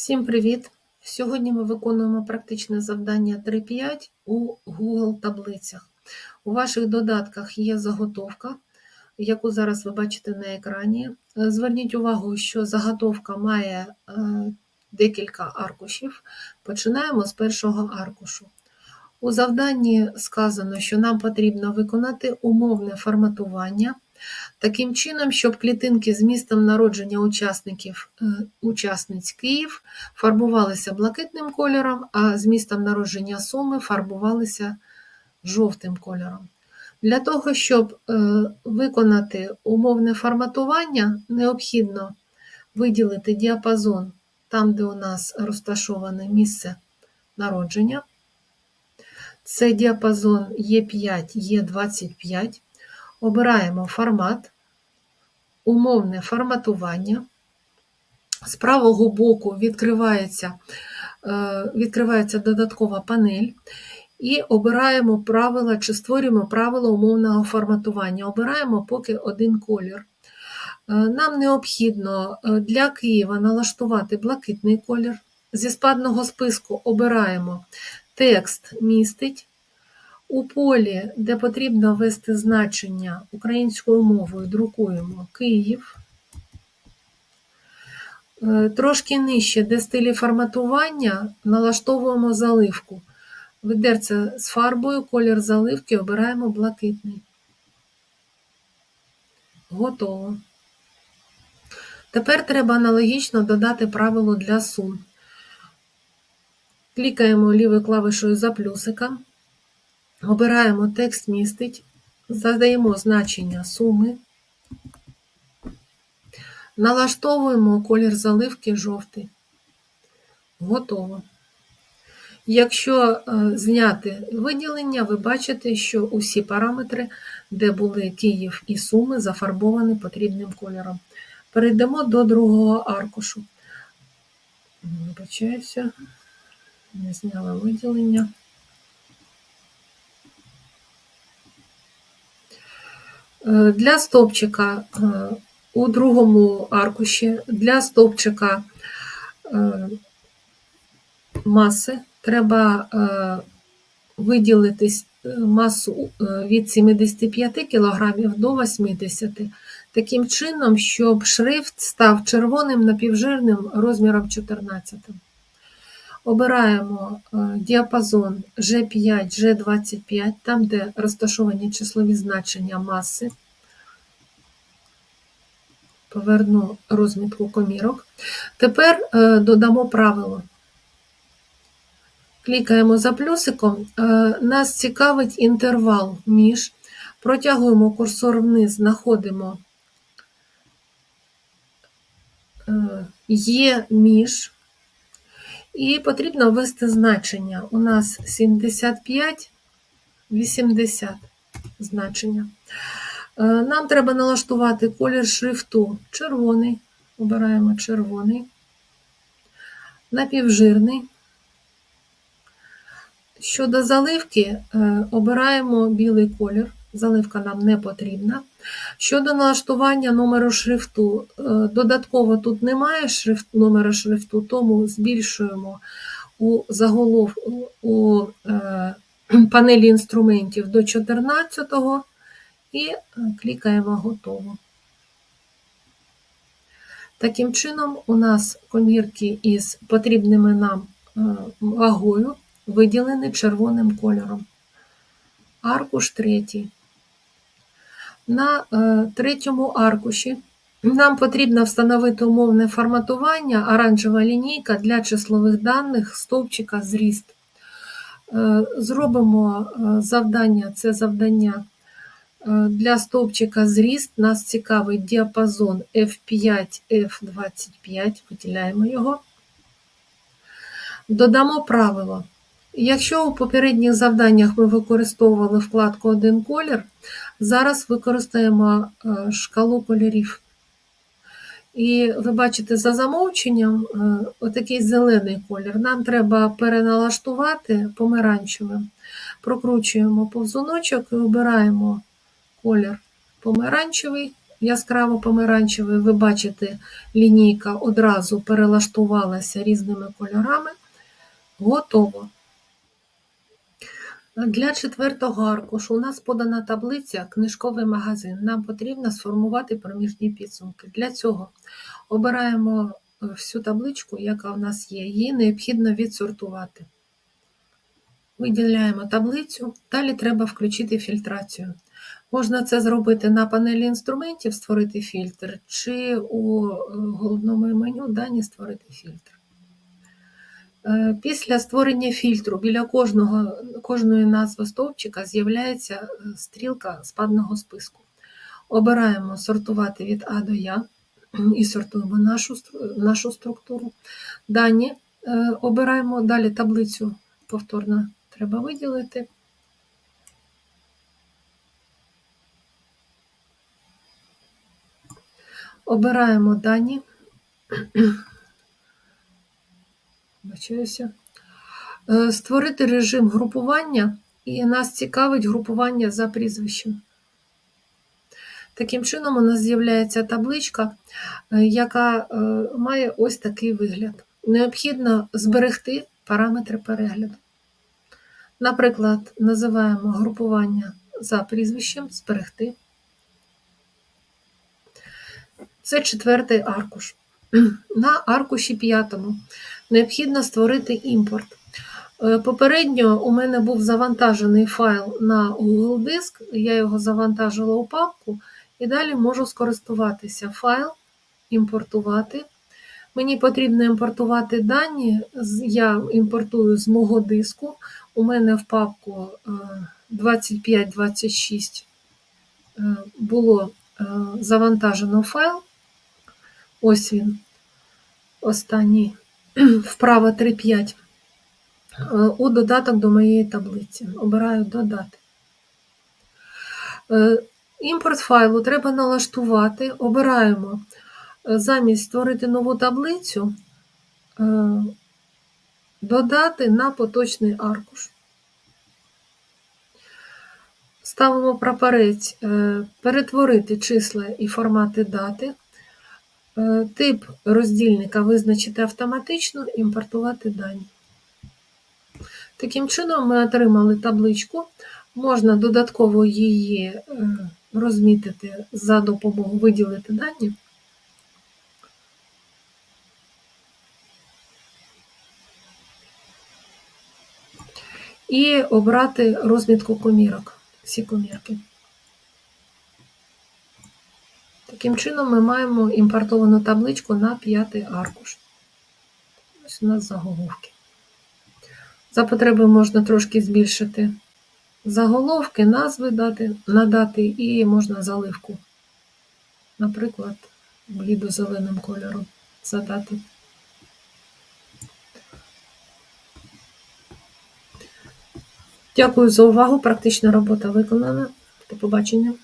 Всім привіт! Сьогодні ми виконуємо практичне завдання 3.5 у Google таблицях. У ваших додатках є заготовка, яку зараз ви бачите на екрані. Зверніть увагу, що заготовка має е, декілька аркушів. Починаємо з першого аркушу. У завданні сказано, що нам потрібно виконати умовне форматування таким чином, щоб клітинки з містом народження учасників, е, учасниць Київ фарбувалися блакитним кольором, а з містом народження Суми фарбувалися жовтим кольором. Для того, щоб е, виконати умовне форматування, необхідно виділити діапазон там, де у нас розташоване місце народження. Це діапазон Е5, Е25. Обираємо формат, умовне форматування. З правого боку відкривається, е, відкривається додаткова панель. І обираємо правила чи створюємо правила умовного форматування. Обираємо поки один колір. Е, Нам необхідно е, для Києва налаштувати блакитний колір. Зі спадного списку обираємо текст містить. У полі, де потрібно ввести значення українською мовою, друкуємо Київ. Е, Трошки нижче, де стилі форматування, налаштовуємо заливку. Ведерце з фарбою, колір заливки обираємо блакитний. Готово. Тепер треба аналогічно додати правило для сум. Клікаємо лівою клавишою за плюсика. Обираємо текст містить, задаємо значення суми, налаштовуємо колір заливки жовтий. Готово. Якщо е, зняти виділення, ви бачите, що усі параметри, де були Київ і Суми, зафарбовані потрібним кольором. Перейдемо до другого аркушу. Вибачаюся, не зняла виділення. Для стовпчика е, у другому аркуші для стовпчика е, маси треба виділити масу від 75 кг до 80 таким чином, щоб шрифт став червоним напівжирним розміром 14. Обираємо діапазон G5, G25, там, де розташовані числові значення маси. Поверну розмітку комірок. Тепер додамо правило. Клікаємо за плюсиком. Нас цікавить інтервал між. Протягуємо курсор вниз, знаходимо є між. І потрібно ввести значення. У нас 75, 80 значення. Нам треба налаштувати колір шрифту червоний, обираємо червоний, напівжирний. Щодо заливки, обираємо білий колір, заливка нам не потрібна. Щодо налаштування номеру шрифту, додатково тут немає шрифт, номера шрифту, тому збільшуємо у заголов у е, панелі інструментів до 14 і клікаємо готово. Таким чином, у нас комірки із потрібними нам вагою виділені червоним кольором. Аркуш третій. На третьому аркуші нам потрібно встановити умовне форматування, оранжева лінійка для числових даних стовпчика зріст. Зробимо завдання, це завдання для стовпчика зріст. Нас цікавить діапазон F5, F25, виділяємо його. Додамо правило. Якщо у попередніх завданнях ми використовували вкладку один колір, зараз використаємо шкалу кольорів. І ви бачите, за замовченням отакий зелений колір. Нам треба переналаштувати помаранчевим. Прокручуємо повзуночок і обираємо колір помаранчевий яскраво помаранчевий, ви бачите, лінійка одразу перелаштувалася різними кольорами. Готово. Для четвертого аркушу у нас подана таблиця Книжковий магазин. Нам потрібно сформувати проміжні підсумки. Для цього обираємо е, всю табличку, яка у нас є. Її необхідно відсортувати. Виділяємо таблицю, далі треба включити фільтрацію. Можна це зробити на панелі інструментів, створити фільтр, чи у е, головному меню дані створити фільтр. Е, Після створення фільтру біля кожного, кожної назви стовпчика з'являється е, стрілка спадного списку. Обираємо сортувати від А до Я і сортуємо нашу, нашу структуру. Дані е, обираємо далі таблицю повторно треба виділити. Обираємо дані. Бачуся. Е, Створити режим групування, і нас цікавить групування за прізвищем. Таким чином, у нас з'являється табличка, е, яка е, має ось такий вигляд. Необхідно зберегти параметри перегляду. Наприклад, називаємо групування за прізвищем зберегти. Це четвертий аркуш. На аркуші п'ятому необхідно створити імпорт. Е, Попередньо у мене був завантажений файл на Google Диск, я його завантажила у папку і далі можу скористуватися файл, імпортувати. Мені потрібно імпортувати дані, я імпортую з мого диску. У мене в папку е, 2526 е, було е, завантажено файл. Ось він, останній, вправо 3.5, е, у додаток до моєї таблиці. Обираю додати. Е, Імпорт файлу треба налаштувати. Обираємо е, замість створити нову таблицю, додати на поточний аркуш. Ставимо прапорець перетворити числа і формати дати. Е, Тип роздільника визначити автоматично, імпортувати дані. Таким чином, ми отримали табличку. Можна додатково її е, розмітити за допомогою виділити дані. І обрати розмітку комірок, всі комірки. Таким чином ми маємо імпортовану табличку на п'ятий аркуш. Ось у нас заголовки. За потреби можна трошки збільшити заголовки, назви дати, надати і можна заливку. Наприклад, блідо-зеленим кольором задати. Дякую за увагу. Практична робота виконана. До побачення.